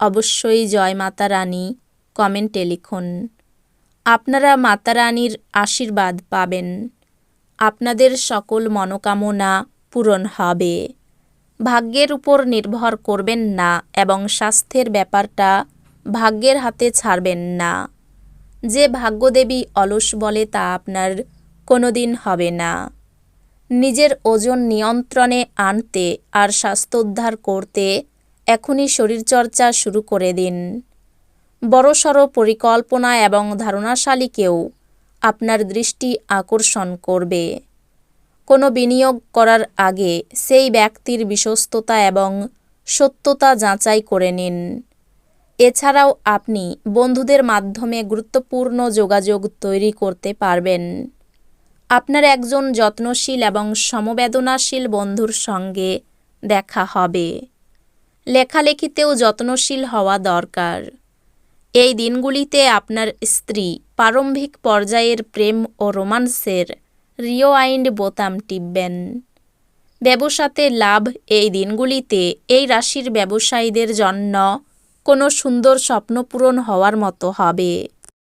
অবশ্যই জয় মাতা রানী, কমেন্টে লিখুন। আপনারা মাতা রানীর আশীর্বাদ পাবেন। আপনাদের সকল মনোকামনা পূরণ হবে। ভাগ্যের উপর নির্ভর করবেন না এবং স্বাস্থ্যের ব্যাপারটা ভাগ্যের হাতে ছাড়বেন না। যে ভাগ্যদেবী অলস বলে তা আপনার কোনো দিন হবে না। নিজের ওজন নিয়ন্ত্রণে আনতে আর স্বাস্থ্যোদ্ধার করতে এখনই শরীরচর্চা শুরু করে দিন। বড়সড় পরিকল্পনা এবং ধারণাশালীকেও আপনার দৃষ্টি আকর্ষণ করবে। কোনো বিনিয়োগ করার আগে সেই ব্যক্তির বিশ্বস্ততা এবং সত্যতা যাচাই করে নিন। এছাড়াও আপনি বন্ধুদের মাধ্যমে গুরুত্বপূর্ণ যোগাযোগ তৈরি করতে পারবেন। আপনার একজন যত্নশীল এবং সমবেদনাশীল বন্ধুর সঙ্গে দেখা হবে। লেখালেখিতেও যত্নশীল হওয়া দরকার। এই দিনগুলিতে আপনার স্ত্রী প্রারম্ভিক পর্যায়ের প্রেম ও রোমান্সের রিওয়াইন্ড বোতাম টিপবেন। ব্যবসাতে লাভ এই দিনগুলিতে এই রাশির ব্যবসায়ীদের জন্য কোনো সুন্দর স্বপ্ন পূরণ হওয়ার মতো হবে।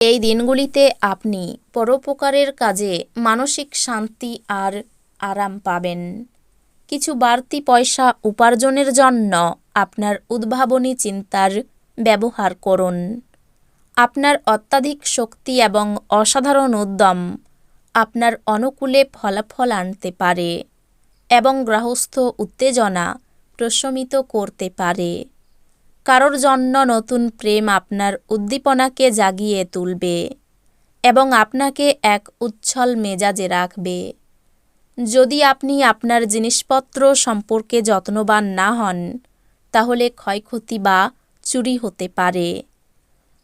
এই দিনগুলিতে আপনি পরোপকারের কাজে মানসিক শান্তি আর আরাম পাবেন। কিছু বাড়তি পয়সা উপার্জনের জন্য আপনার উদ্ভাবনী চিন্তার ব্যবহার করুন। আপনার অত্যাধিক শক্তি এবং অসাধারণ উদ্যম আপনার অনুকূলে ফলাফল আনতে পারে এবং গ্রাহস্থ উত্তেজনা প্রশমিত করতে পারে। কারোর জন্য নতুন প্রেম আপনার উদ্দীপনাকে জাগিয়ে তুলবে এবং আপনাকে এক উচ্ছল মেজাজে রাখবে। যদি আপনি আপনার জিনিসপত্র সম্পর্কে যত্নবান না হন, তাহলে ক্ষয়ক্ষতি বা চুরি হতে পারে।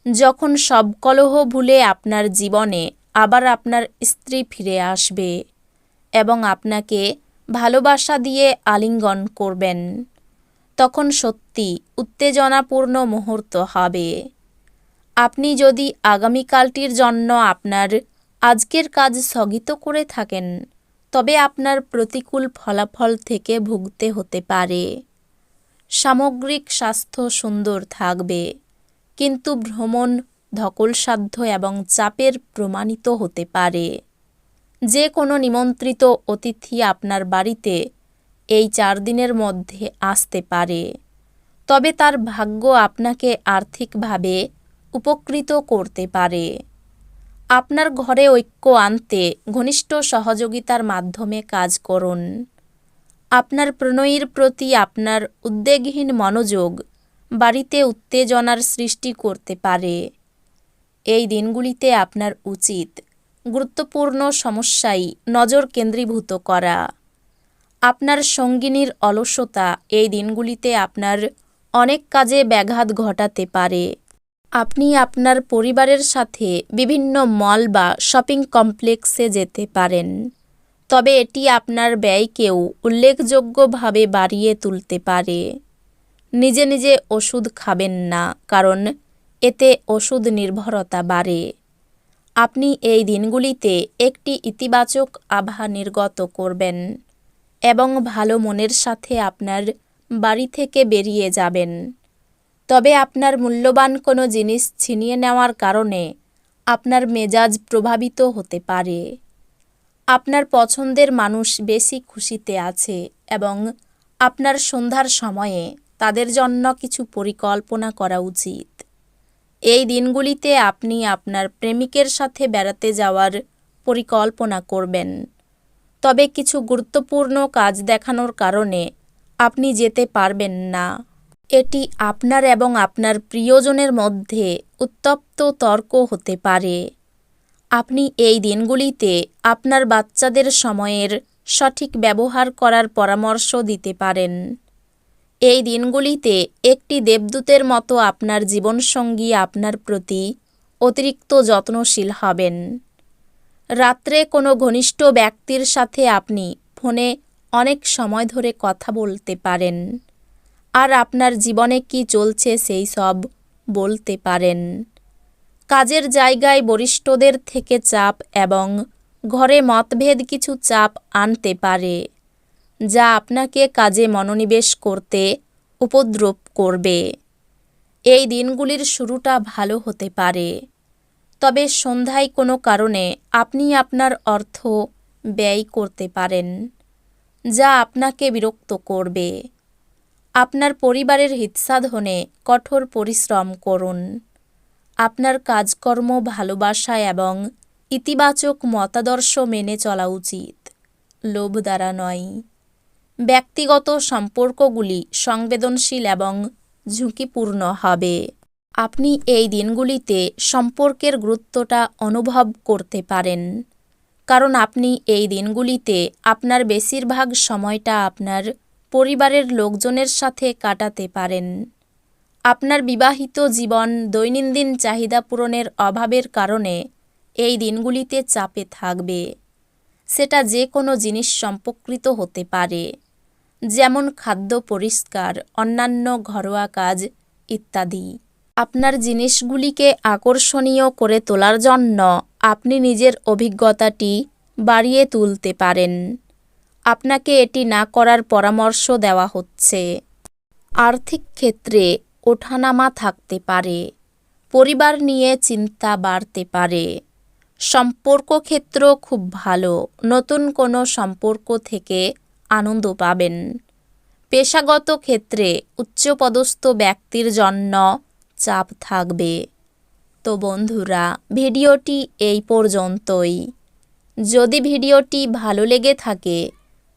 যখন সব কলহ ভুলে আপনার জীবনে আবার আপনার স্ত্রী ফিরে আসবে এবং আপনাকে ভালোবাসা দিয়ে আলিঙ্গন করবেন, তখন সত্যি উত্তেজনাপূর্ণ মুহূর্ত হবে। আপনি যদি আগামীকালটির জন্য আপনার আজকের কাজ স্থগিত করে থাকেন তবে আপনার প্রতিকূল ফলাফল থেকে ভুগতে হতে পারে। সামগ্রিক স্বাস্থ্য সুন্দর থাকবে, কিন্তু ভ্রমণ ধকলসাধ্য এবং চাপের প্রমাণিত হতে পারে। যে কোনো নিমন্ত্রিত অতিথি আপনার বাড়িতে এই চার দিনের মধ্যে আসতে পারে, তবে তার ভাগ্য আপনাকে আর্থিকভাবে উপকৃত করতে পারে। আপনার ঘরে ঐক্য আনতে ঘনিষ্ঠ সহযোগিতার মাধ্যমে কাজ করুন। আপনার প্রণয়ীর প্রতি আপনার উদ্বেগহীন মনোযোগ বাড়িতে উত্তেজনার সৃষ্টি করতে পারে। এই দিনগুলিতে আপনার উচিত গুরুত্বপূর্ণ সমস্যায় নজর কেন্দ্রীভূত করা। আপনার সঙ্গিনীর অলসতা এই দিনগুলিতে আপনার অনেক কাজে ব্যাঘাত ঘটাতে পারে। আপনি আপনার পরিবারের সাথে বিভিন্ন মল বা শপিং কমপ্লেক্সে যেতে পারেন। তবে এটি আপনার ব্যয়কেও উল্লেখযোগ্যভাবে বাড়িয়ে তুলতে পারে। নিজে নিজে ওষুধ খাবেন না, কারণ এতে ওষুধ নির্ভরতা বাড়ে। আপনি এই দিনগুলিতে একটি ইতিবাচক আভা নির্গত করবেন এবং ভালো মনের সাথে আপনার বাড়ি থেকে বেরিয়ে যাবেন। তবে আপনার মূল্যবান কোনো জিনিস ছিনিয়ে নেওয়ার কারণে আপনার মেজাজ প্রভাবিত হতে পারে। আপনার পছন্দের মানুষ বেশি খুশিতে আছে এবং আপনার সন্ধ্যার সময়ে তাদের জন্য কিছু পরিকল্পনা করা উচিত। এই দিনগুলিতে আপনি আপনার প্রেমিকের সাথে বেড়াতে যাওয়ার পরিকল্পনা করবেন। তবে কিছু গুরুত্বপূর্ণ কাজ দেখানোর কারণে আপনি যেতে পারবেন না। এটি আপনার এবং আপনার প্রিয়জনের মধ্যে উত্তপ্ত তর্ক হতে পারে। আপনি এই দিনগুলিতে আপনার বাচ্চাদের সময়ের সঠিক ব্যবহার করার পরামর্শ দিতে পারেন। এই দিনগুলিতে একটি দেবদূতের মতো আপনার জীবনসঙ্গী আপনার প্রতি অতিরিক্ত যত্নশীল হবেন। রাত্রে কোনো ঘনিষ্ঠ ব্যক্তির সাথে আপনি ফোনে অনেক সময় ধরে কথা বলতে পারেন। আর আপনার জীবনে কি চলছে সেই সব বলতে পারেন। কাজের জায়গায় বরিষ্ঠদের থেকে চাপ এবং ঘরে মতভেদ কিছু চাপ আনতে পারে, যা আপনাকে কাজে মনোনিবেশ করতে উপদ্রব করবে। এই দিনগুলির শুরুটা ভালো হতে পারে। তবে সন্ধ্যায় কোনো কারণে আপনি আপনার অর্থ ব্যয় করতে পারেন, যা আপনাকে বিরক্ত করবে। আপনার পরিবারের হিতসাধনে কঠোর পরিশ্রম করুন। আপনার কাজকর্ম ভালোবাসা এবং ইতিবাচক মতাদর্শ মেনে চলা উচিত। লোভ দ্বারা নয়। ব্যক্তিগত সম্পর্কগুলি সংবেদনশীল এবং ঝুঁকিপূর্ণ হবে। আপনি এই দিনগুলিতে সম্পর্কের গুরুত্বটা অনুভব করতে পারেন। কারণ আপনি এই দিনগুলিতে আপনার বেশিরভাগ সময়টা আপনার পরিবারের লোকজনের সাথে কাটাতে পারেন। আপনার বিবাহিত জীবন দৈনন্দিন চাহিদা পূরণের অভাবের কারণে এই দিনগুলিতে চাপে থাকবে। সেটা যে কোনো জিনিস সম্পর্কিত হতে পারে, যেমন খাদ্য পরিষ্কার, অন্যান্য ঘরোয়া কাজ ইত্যাদি। আপনার জিনিসগুলিকে আকর্ষণীয় করে তোলার জন্য আপনি নিজের অভিজ্ঞতাটি বাড়িয়ে তুলতে পারেন। আপনাকে এটি না করার পরামর্শ দেওয়া হচ্ছে। আর্থিক ক্ষেত্রে ওঠানামা থাকতে পারে, পরিবার নিয়ে চিন্তা বাড়তে পারে। সম্পর্ক ক্ষেত্র খুব ভালো, নতুন কোনো সম্পর্ক থেকে আনন্দ পাবেন। পেশাগত ক্ষেত্রে উচ্চপদস্থ ব্যক্তির জন্য চাপ থাকবে। তো বন্ধুরা, ভিডিওটি এই পর্যন্তই। যদি ভিডিওটি ভালো লেগে থাকে